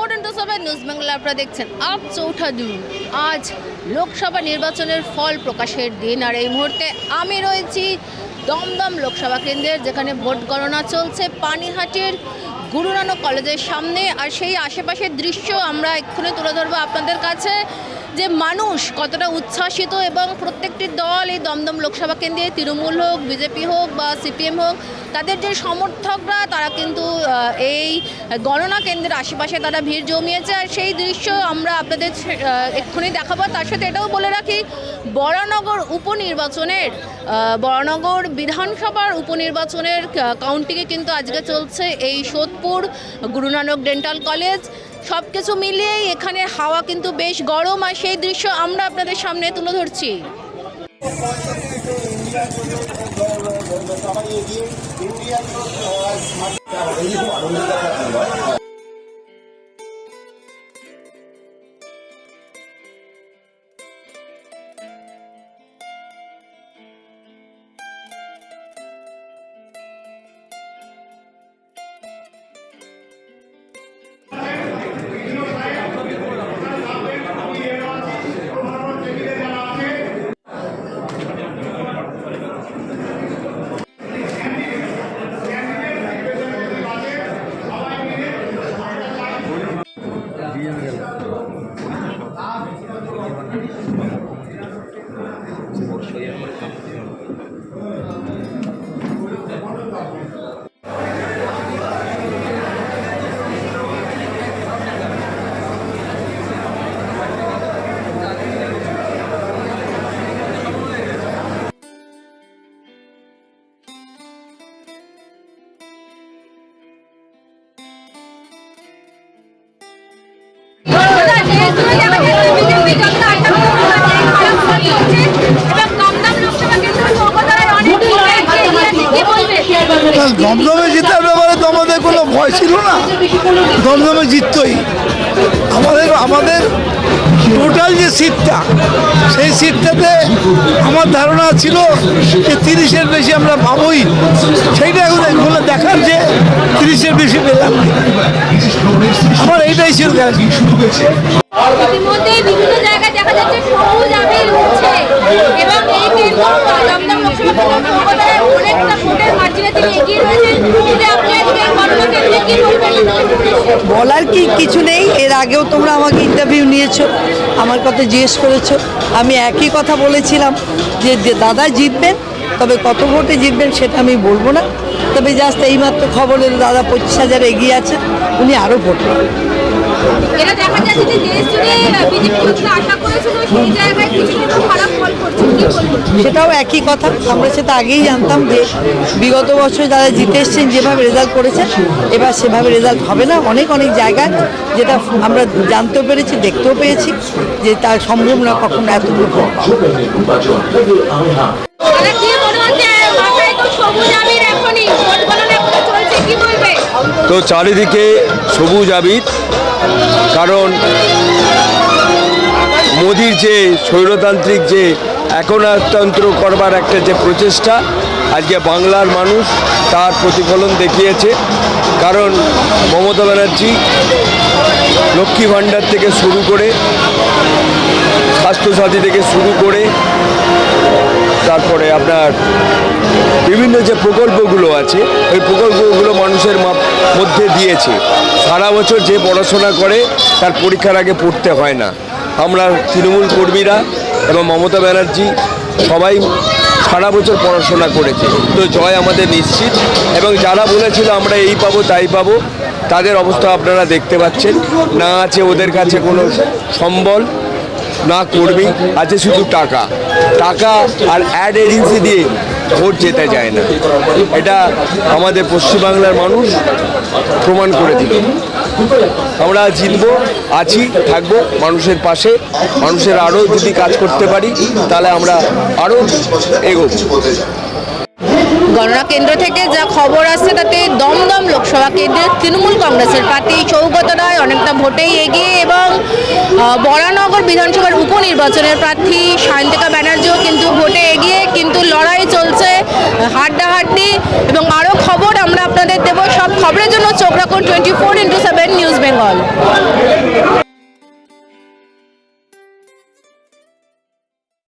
Four তো সবাই news Bangla আপনারা দেখছেন আপ চৌঠা জুন। আজ লোকসভা নির্বাচনের ফল প্রকাশের দিন আর এই মুহূর্তে আমি রয়েছি দমদম লোকসভা কেন্দ্রের, যেখানে ভোট গণনা চলছে পানিহাটির গুরু নানক কলেজের সামনে। আর সেই আশেপাশের দৃশ্য আমরা এক্ষুনি তুলে ধরবো আপনাদের কাছে। যে মানুষ কতটা উচ্ছ্বাসিত এবং প্রত্যেকটি দল, এই দমদম লোকসভা কেন্দ্রে তৃণমূল হোক, বিজেপি হোক বা সিপিএম হোক, তাদের যে সমর্থকরা, তারা কিন্তু এই গণনা কেন্দ্রের আশেপাশে তারা ভিড় জমিয়েছে। আর সেই দৃশ্য আমরা আপনাদের এক্ষুনি দেখাবো। তার সাথে এটাও বলে রাখি, বরানগর উপনির্বাচনের বরানগর বিধানসভার উপনির্বাচনের কাউন্টিংয়ে কিন্তু আজকে চলছে এই সোদপুর গুরু নানক ডেন্টাল কলেজ। সব কিছু মিলিয়েই এখানে হাওয়া কিন্তু বেশ গরম আর সেই দৃশ্য আমরা আপনাদের সামনে তুলে ধরছি। দমদমে জেতার ব্যাপারে তো আমাদের কোনো ভয় ছিল না। দমদমে জিততই। আমাদের আমাদের টোটাল যে সিটটা সেই সিটটাতে আমার ধারণা ছিল যে তিরিশের বেশি আমরা পাবোই। সেইটা এখন এখন দেখার যে তিরিশের বেশি পেলাম। আমার এইটাই ছিল এবং এই কেন্দ্র কলকাতায় অনেকটা ভোটের মার্জিনে তিনি এগিয়ে রয়েছেন যদি আপনি আজকে গণনা কেন্দ্রে কি বলবেন বলার কি কিছু নেই? এর আগেও তোমরা আমাকে ইন্টারভিউ নিয়েছো, আমার কথা জিজ্ঞেস করেছ। আমি একই কথা বলেছিলাম যে দাদা জিতবেন, তবে কত ভোটে জিতবেন সেটা আমি বলব না। তবে জাস্ট এইমাত্র খবর দাদা পঁচিশ হাজার এগিয়ে আছে, উনি আরও ভোট এটা দেখা যাচ্ছে যে দেশ জুড়ে বিজেপি যতটা আশা করেছিল সেই জায়গায় কিছু খারাপ ফল করছে। সেটাও একই কথা। আমরা সেটা আগেই জানতাম যে বিগত বছর যারা জিতে এসছেন যেভাবে রেজাল্ট করেছেন এবার সেভাবে রেজাল্ট হবে না। অনেক অনেক জায়গায় যেটা আমরা জানতেও পেরেছি দেখতেও পেয়েছি যে তার সম্ভব না। কখনো এতগুলো তো চারিদিকে সবুজ আবির, কারণ মোদির যে স্বৈরতান্ত্রিক যে একনাতন্ত্র করবার একটা যে প্রচেষ্টা, আজকে বাংলার মানুষ তার প্রতিফলন দেখিয়েছে। কারণ মমতা ব্যানার্জি লক্ষ্মী ভাণ্ডার থেকে শুরু করে, স্বাস্থ্যসাথী থেকে শুরু করে তারপরে আপনার বিভিন্ন যে প্রকল্পগুলো আছে, ওই প্রকল্পগুলো মানুষের মধ্যে দিয়েছে। সারা বছর যে পড়াশোনা করে, তার পরীক্ষার আগে পড়তে হয় না। আমরা তৃণমূল কর্মীরা এবং মমতা ব্যানার্জি সবাই সারা বছর পড়াশোনা করেছে। তো জয় আমাদের নিশ্চিত। এবং যারা বলেছিল আমরা এই পাবো, তাই পাবো, তাদের অবস্থা আপনারা দেখতে পাচ্ছেন। না আছে ওদের কাছে কোনো সম্বল, না কর্মী, আছে শুধু টাকা। টাকা আর অ্যাড এজেন্সি দিয়ে ভোট যেতে যায় না। এটা আমাদের পশ্চিমবাংলার মানুষ প্রমাণ করে দিল। আমরা জিতবো, আছি, থাকব মানুষের পাশে। মানুষের আরও যদি কাজ করতে পারি, তাহলে আমরা আরও এগোবো। গণনা কেন্দ্র থেকে যা খবর আসছে, তাতে দমদম লোকসভা কেন্দ্রের তৃণমূল কংগ্রেসের প্রার্থী সৌগত রায় অনেকটা ভোটেই এগিয়ে এবং বরানগর বিধানসভার উপনির্বাচনের প্রার্থী সায়ন্তিকা ব্যানার্জিও কিন্তু ভোটে এগিয়ে কিন্তু লড়াই চলছে, হাড্ডাহাড্ডি এবং আরও খবর আমরা আপনাদের দেব। সব খবরের জন্য চোখ রাখুন twenty four into seven news Bengal.